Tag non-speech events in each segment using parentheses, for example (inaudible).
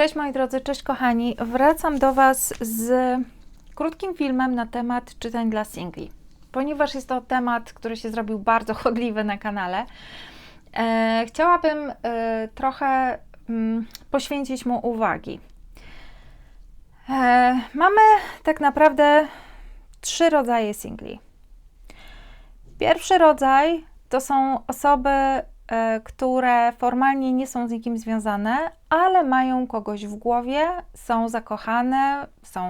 Cześć moi drodzy, cześć kochani. Wracam do Was z krótkim filmem na temat czytań dla singli. Ponieważ jest to temat, który się zrobił bardzo chodliwy na kanale, e, chciałabym e, trochę mm, poświęcić mu uwagi. E, mamy tak naprawdę trzy rodzaje singli. Pierwszy rodzaj to są osoby, które formalnie nie są z nikim związane, ale mają kogoś w głowie, są zakochane, są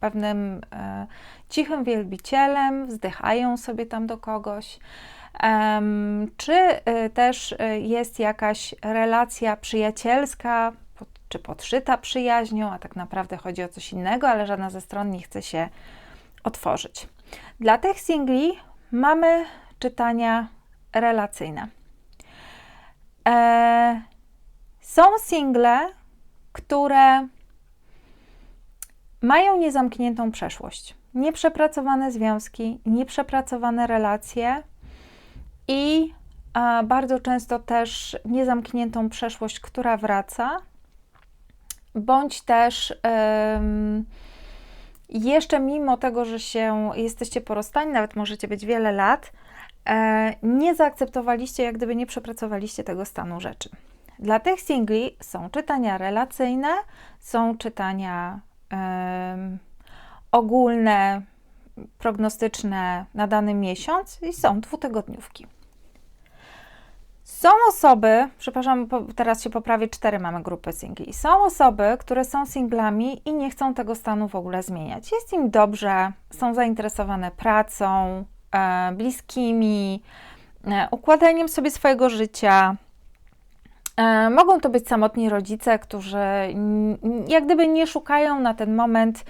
pewnym e, cichym wielbicielem, wzdychają sobie tam do kogoś. czy e, też jest jakaś relacja przyjacielska, czy podszyta przyjaźnią, a tak naprawdę chodzi o coś innego, ale żadna ze stron nie chce się otworzyć. Dla tych singli mamy czytania relacyjne. E, są single, które mają niezamkniętą przeszłość, nieprzepracowane związki, nieprzepracowane relacje i bardzo często też niezamkniętą przeszłość, która wraca, bądź też jeszcze mimo tego, że się jesteście porostani, nawet możecie być wiele lat, nie zaakceptowaliście, jak gdyby nie przepracowaliście tego stanu rzeczy. Dla tych singli są czytania relacyjne, są czytania ogólne, prognostyczne na dany miesiąc i są dwutygodniówki. Są osoby, przepraszam, teraz się poprawię, cztery mamy grupy singli. Są osoby, które są singlami i nie chcą tego stanu w ogóle zmieniać. Jest im dobrze, są zainteresowane pracą, E, bliskimi, e, układaniem sobie swojego życia. E, mogą to być samotni rodzice, którzy jak gdyby nie szukają na ten moment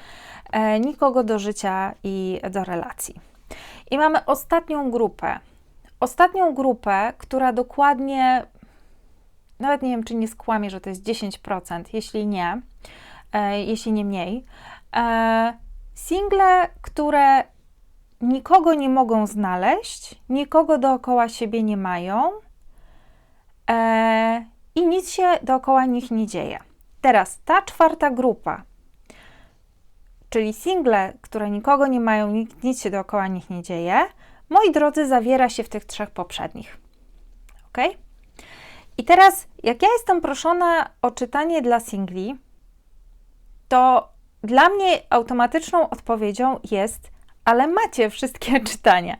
nikogo do życia i do relacji. I mamy ostatnią grupę. Ostatnią grupę, która dokładnie, nawet nie wiem, czy nie skłamie, że to jest 10%, jeśli nie, jeśli nie mniej. Single, które nikogo nie mogą znaleźć, nikogo dookoła siebie nie mają e, i nic się dookoła nich nie dzieje. Teraz ta czwarta grupa, czyli single, które nikogo nie mają, nic się dookoła nich nie dzieje, moi drodzy, zawiera się w tych trzech poprzednich. Ok? I teraz, jak ja jestem proszona o czytanie dla singli, to dla mnie automatyczną odpowiedzią jest ale macie wszystkie (laughs) czytania.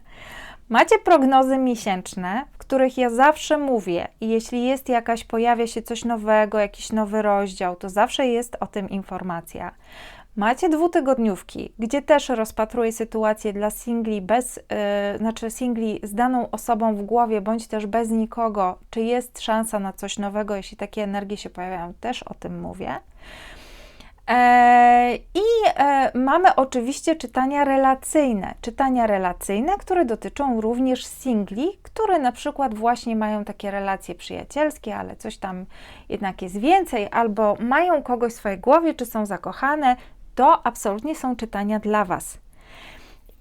Macie prognozy miesięczne, w których ja zawsze mówię, i jeśli jest jakaś, pojawia się coś nowego, jakiś nowy rozdział, to zawsze jest o tym informacja. Macie dwutygodniówki, gdzie też rozpatruję sytuację dla singli bez, yy, znaczy singli z daną osobą w głowie, bądź też bez nikogo, czy jest szansa na coś nowego, jeśli takie energie się pojawiają, też o tym mówię. E, I e, mamy oczywiście czytania relacyjne. Czytania relacyjne, które dotyczą również singli, które na przykład właśnie mają takie relacje przyjacielskie, ale coś tam jednak jest więcej, albo mają kogoś w swojej głowie, czy są zakochane. To absolutnie są czytania dla Was.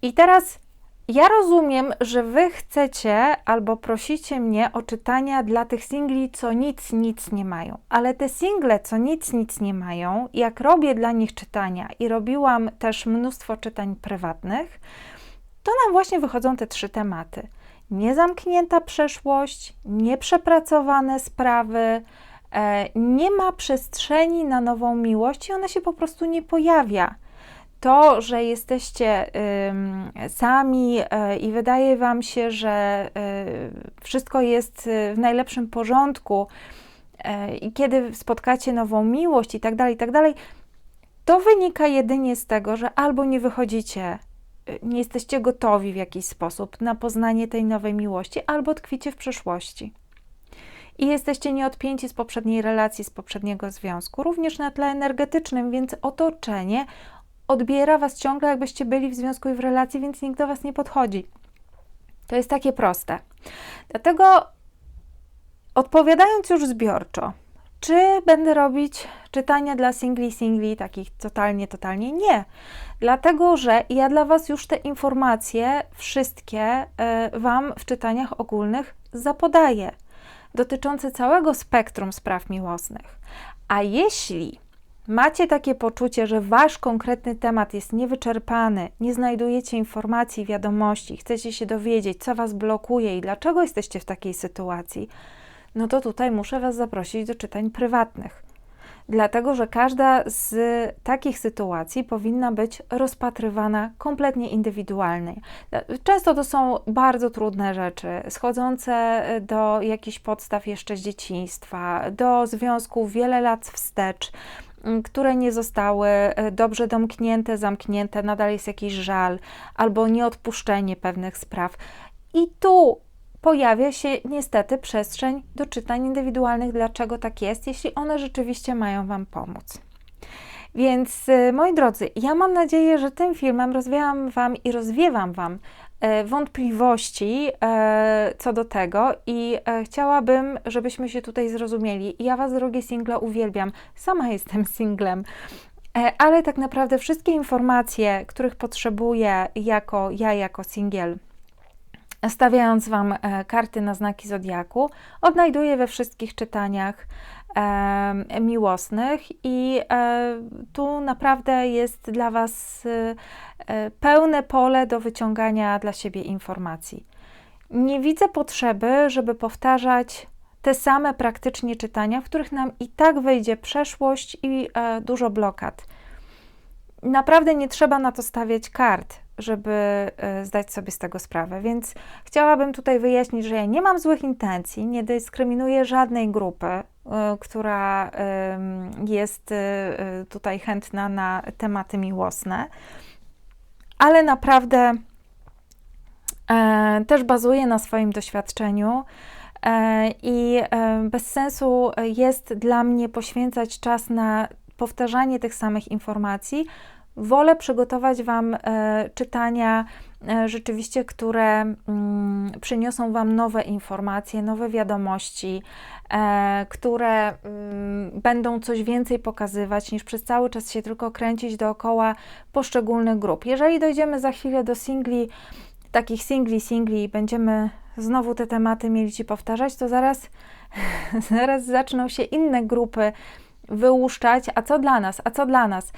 I teraz ja rozumiem, że wy chcecie albo prosicie mnie o czytania dla tych singli, co nic, nic nie mają. Ale te single, co nic, nic nie mają, jak robię dla nich czytania i robiłam też mnóstwo czytań prywatnych, to nam właśnie wychodzą te trzy tematy. Niezamknięta przeszłość, nieprzepracowane sprawy, e, nie ma przestrzeni na nową miłość i ona się po prostu nie pojawia to, że jesteście sami y, i wydaje Wam się, że y, wszystko jest y, w najlepszym porządku i kiedy spotkacie nową miłość i tak dalej, i tak dalej, to wynika jedynie z tego, że albo nie wychodzicie, nie jesteście gotowi w jakiś sposób na poznanie tej nowej miłości, albo tkwicie w przeszłości. I jesteście nieodpięci z poprzedniej relacji, z poprzedniego związku, również na tle energetycznym, więc otoczenie odbiera was ciągle, jakbyście byli w związku i w relacji, więc nikt do was nie podchodzi. To jest takie proste. Dlatego odpowiadając już zbiorczo, czy będę robić czytania dla singli, singli, takich totalnie, totalnie nie. Dlatego, że ja dla Was już te informacje wszystkie y, Wam w czytaniach ogólnych zapodaję. dotyczące całego spektrum spraw miłosnych. A jeśli macie takie poczucie, że wasz konkretny temat jest niewyczerpany, nie znajdujecie informacji, wiadomości, chcecie się dowiedzieć, co was blokuje i dlaczego jesteście w takiej sytuacji, no to tutaj muszę was zaprosić do czytań prywatnych dlatego że każda z takich sytuacji powinna być rozpatrywana kompletnie indywidualnie. Często to są bardzo trudne rzeczy, schodzące do jakichś podstaw jeszcze z dzieciństwa, do związków wiele lat wstecz które nie zostały e, dobrze domknięte, zamknięte, nadal jest jakiś żal albo nieodpuszczenie pewnych spraw. I tu pojawia się niestety przestrzeń do czytań indywidualnych, dlaczego tak jest, jeśli one rzeczywiście mają Wam pomóc. Więc y, moi drodzy, ja mam nadzieję, że tym filmem rozwiałam Wam i rozwiewam Wam e, wątpliwości e, co do tego i e, chciałabym, żebyśmy się tutaj zrozumieli. Ja Was, drogie single, uwielbiam. Sama (laughs) jestem singlem. Ale tak naprawdę wszystkie informacje, których potrzebuję jako ja, jako singiel, stawiając Wam e, karty na znaki zodiaku, odnajduję we wszystkich czytaniach e, miłosnych i e, tu naprawdę jest dla Was e, e, pełne pole do wyciągania dla siebie informacji. Nie widzę potrzeby, żeby powtarzać te same praktycznie czytania, w których nam i tak wejdzie przeszłość i e, dużo blokad. Naprawdę nie trzeba na to stawiać kart żeby e, zdać sobie z tego sprawę. Więc chciałabym tutaj wyjaśnić, że ja nie mam złych intencji, nie dyskryminuję żadnej grupy, e, która jest e, tutaj chętna na tematy miłosne, ale naprawdę też bazuję na swoim doświadczeniu. I bez sensu jest dla mnie poświęcać czas na powtarzanie tych samych informacji, wolę przygotować Wam e, czytania e, rzeczywiście, które mm, przyniosą Wam nowe informacje, nowe wiadomości, e, które mm, będą coś więcej pokazywać, niż przez cały czas się tylko kręcić dookoła poszczególnych grup. Jeżeli dojdziemy za chwilę do singli, takich singli, singli i będziemy znowu te tematy mieli Ci powtarzać, to zaraz, (laughs) zaraz zaczną się inne grupy wyłuszczać, a co dla nas, a co dla nas.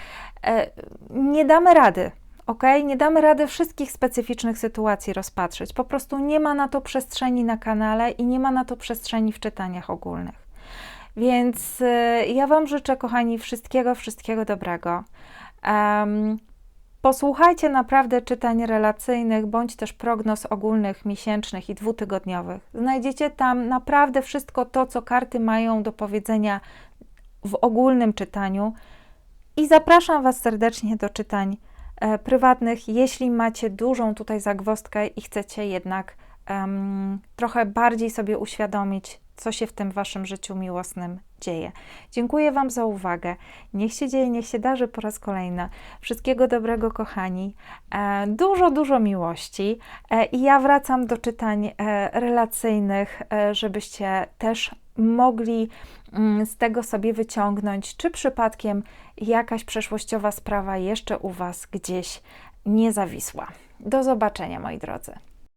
E, nie damy rady, ok? Nie damy rady wszystkich specyficznych sytuacji rozpatrzeć. Po prostu nie ma na to przestrzeni na kanale i nie ma na to przestrzeni w czytaniach ogólnych. Więc e, ja Wam życzę, kochani, wszystkiego, wszystkiego dobrego. Um, Posłuchajcie naprawdę czytań relacyjnych bądź też prognoz ogólnych, miesięcznych i dwutygodniowych. Znajdziecie tam naprawdę wszystko to, co karty mają do powiedzenia w ogólnym czytaniu. I zapraszam Was serdecznie do czytań e, prywatnych, jeśli macie dużą tutaj zagwostkę i chcecie jednak trochę bardziej sobie uświadomić, co się w tym Waszym życiu miłosnym dzieje. Dziękuję Wam za uwagę. Niech się dzieje, niech się darzy po raz kolejny. Wszystkiego dobrego, kochani. E, dużo, dużo miłości. E, I ja wracam do czytań e, relacyjnych, żebyście też mogli mm, z tego sobie wyciągnąć, czy przypadkiem jakaś przeszłościowa sprawa jeszcze u Was gdzieś nie zawisła. Do zobaczenia, moi drodzy.